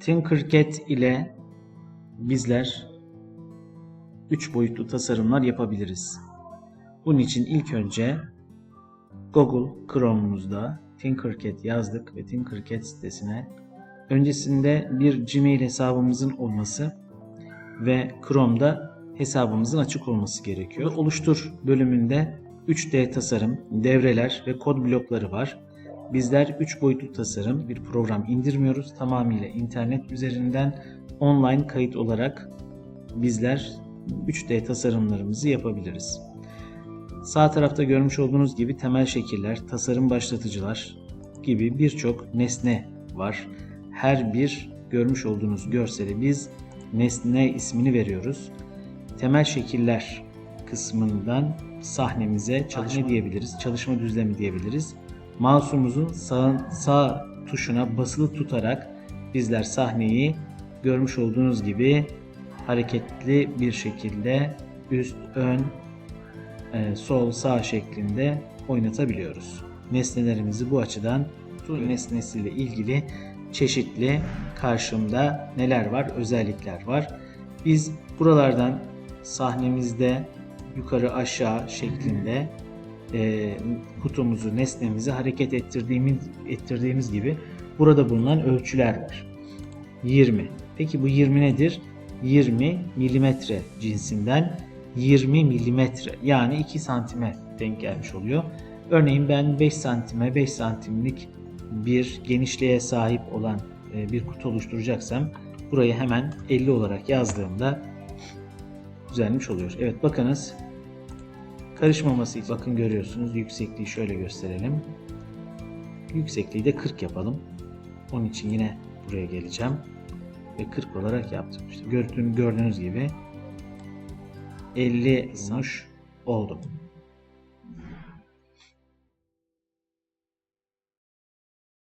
Tinkercad ile bizler 3 boyutlu tasarımlar yapabiliriz. Bunun için ilk önce Google Chrome'umuzda Tinkercad yazdık ve Tinkercad sitesine öncesinde bir Gmail hesabımızın olması ve Chrome'da hesabımızın açık olması gerekiyor. Oluştur bölümünde 3D tasarım, devreler ve kod blokları var. Bizler 3 boyutlu tasarım bir program indirmiyoruz. Tamamıyla internet üzerinden online kayıt olarak bizler 3D tasarımlarımızı yapabiliriz. Sağ tarafta görmüş olduğunuz gibi temel şekiller, tasarım başlatıcılar gibi birçok nesne var. Her bir görmüş olduğunuz görseli biz nesne ismini veriyoruz. Temel şekiller kısmından sahnemize çalışma diyebiliriz, çalışma düzlemi diyebiliriz. Mouse'umuzun sağ, sağ tuşuna basılı tutarak bizler sahneyi görmüş olduğunuz gibi hareketli bir şekilde üst, ön, e, sol, sağ şeklinde oynatabiliyoruz. Nesnelerimizi bu açıdan tu nesnesiyle ilgili çeşitli karşımda neler var, özellikler var. Biz buralardan sahnemizde yukarı aşağı şeklinde e, kutumuzu, nesnemizi hareket ettirdiğimiz, ettirdiğimiz gibi burada bulunan ölçüler var. 20. Peki bu 20 nedir? 20 milimetre cinsinden 20 milimetre yani 2 santime denk gelmiş oluyor. Örneğin ben 5 santime 5 santimlik bir genişliğe sahip olan e, bir kutu oluşturacaksam burayı hemen 50 olarak yazdığımda düzenlemiş oluyor. Evet bakınız karışmaması için bakın görüyorsunuz yüksekliği şöyle gösterelim. Yüksekliği de 40 yapalım. Onun için yine buraya geleceğim ve 40 olarak yaptım. İşte gördüğünüz, gibi 50 olmuş oldu.